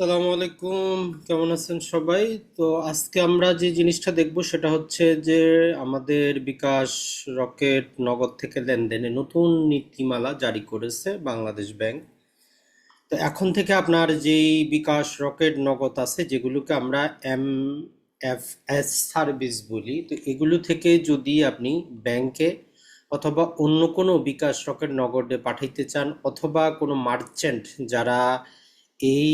সালামু আলাইকুম, কেমন আছেন সবাই? তো আজকে আমরা যে জিনিসটা দেখব সেটা হচ্ছে যে আমাদের বিকাশ রকেট নগদ থেকে লেনদেনে নতুন নীতিমালা জারি করেছে বাংলাদেশ ব্যাংক। তো এখন থেকে আপনার যেই বিকাশ রকেট নগদ আছে, যেগুলোকে আমরা এম এফ এস সার্ভিস বলি, তো এগুলো থেকে যদি আপনি ব্যাংকে অথবা অন্য কোনো বিকাশ রকেট নগদে পাঠাইতে চান, অথবা কোনো মার্চেন্ট যারা এই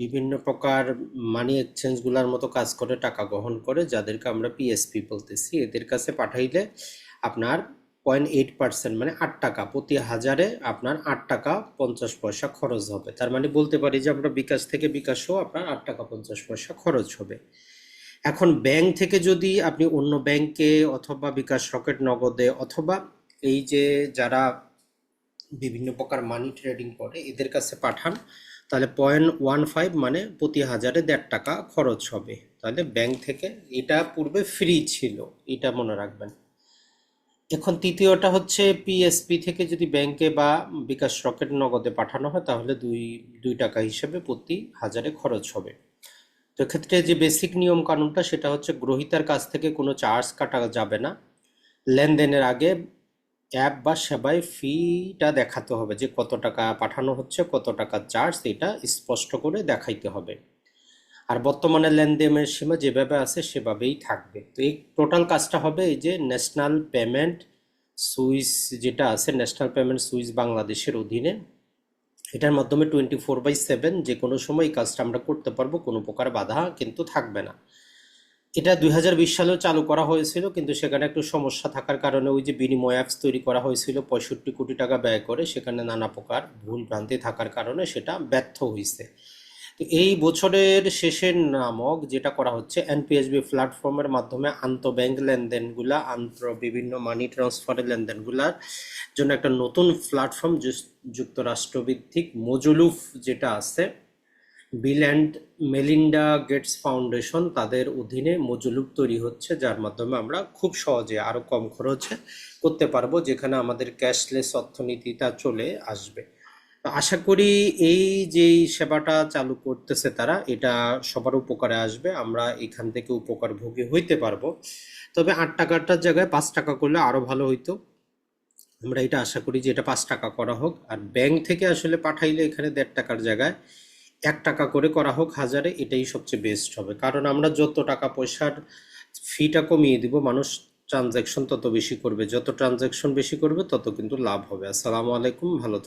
বিভিন্ন প্রকার মানি এক্সচেঞ্জগুলোর মতো কাজ করে, টাকা গ্রহণ করে, যাদেরকে আমরা পিএসপি বলতেছি, এদের কাছে পাঠাইলে আপনার পয়েন্ট এইট পার্সেন্ট মানে আট টাকা। প্রতি হাজারে আপনার আট টাকা পঞ্চাশ পয়সা খরচ হবে। তার মানে বলতে পারি যে আমরা বিকাশ থেকে বিকাশ বিকাশও আপনার আট টাকা পঞ্চাশ পয়সা খরচ হবে। এখন ব্যাংক থেকে যদি আপনি অন্য ব্যাংকে অথবা বিকাশ রকেট নগদে অথবা এই যে যারা বিভিন্ন প্রকার মানি ট্রেডিং করে, এদের কাছে পাঠান তাহলে পয়েন্ট ওয়ান ফাইভ মানে প্রতি হাজারে দেড় টাকা খরচ হবে। তাহলে ব্যাংক থেকে এটা পূর্বে ফ্রি ছিল, এটা মনে রাখবেন। এখন তৃতীয়টা হচ্ছে পিএসপি থেকে যদি ব্যাংকে বা বিকাশ রকেট নগদে পাঠানো হয়, তাহলে দুই দুই টাকা হিসেবে প্রতি হাজারে খরচ হবে। তো এক্ষেত্রে যে বেসিক নিয়ম কানুনটা, সেটা হচ্ছে গ্রহীতার কাছ থেকে কোনো চার্জ কাটা যাবে না। লেনদেনের আগে অ্যাপ বা সেবায় ফিটা দেখাতে হবে যে কত টাকা পাঠানো হচ্ছে, কত টাকা চার্জ, এটা স্পষ্ট করে দেখাইতে হবে। আর বর্তমানে লেনদেনের সীমা যেভাবে আছে, সেভাবেই থাকবে। তো এই টোটাল কাজটা হবে এই যে ন্যাশনাল পেমেন্ট সুইস যেটা আছে ন্যাশনাল পেমেন্ট সুইস বাংলাদেশের অধীনে। এটার মাধ্যমে টোয়েন্টি ফোর বাই সেভেন যে কোনো সময় এই কাজটা আমরা করতে পারব, কোনো প্রকার বাধা কিন্তু থাকবে না। এটা দুই হাজার বিশ সালেও চালু করা হয়েছিল, কিন্তু সেখানে একটু সমস্যা থাকার কারণে ওই যে বিনিময় অ্যাপস তৈরি করা হয়েছিল, পঁয়ষট্টি কোটি টাকা ব্যয় করে, সেখানে নানা প্রকার ভুল ভ্রান্তি থাকার কারণে সেটা ব্যর্থ হয়েছে তো এই বছরের শেষের নামক যেটা করা হচ্ছে এনপিএসবি প্ল্যাটফর্মের মাধ্যমে আন্তঃব্যাংক লেনদেনগুলা আন্তঃ বিভিন্ন মানি ট্রান্সফারের লেনদেনগুলার জন্য একটা নতুন প্ল্যাটফর্ম যুক্তরাষ্ট্রভিত্তিক মজুলুফ যেটা আছে Bill and Melinda Gates Foundation তাদের অধীনে মজুলুক তৈরি হচ্ছে, যার মাধ্যমে আমরা খুব সহজে আরও কম খরচে করতে পারব, যেখানে আমাদের ক্যাশলেস অর্থনীতিটা চলে আসবে। আশা করি এই যেই সেবাটা চালু করতেছে তারা, এটা সবার উপকারে আসবে, আমরা এখান থেকে উপকার ভোগী হইতে পারব। তবে আট টাকাটার জায়গায় পাঁচ টাকা করলে আরও ভালো হইতো। আমরা এটা আশা করি যে এটা পাঁচ টাকা করা হোক, আর ব্যাংক থেকে আসলে পাঠাইলে এখানে দেড় টাকার জায়গায় এক টাকা করে করা হোক, হাজারে এটাই সবচেয়ে বেস্ট হবে। কারণ আমরা যত টাকা পয়সার ফিটা কমিয়ে দিব, মানুষ ট্রানজ্যাকশন তত বেশি করবে। যত ট্রানজ্যাকশন বেশি করবে, তত কিন্তু লাভ হবে। আসসালামু আলাইকুম, ভালো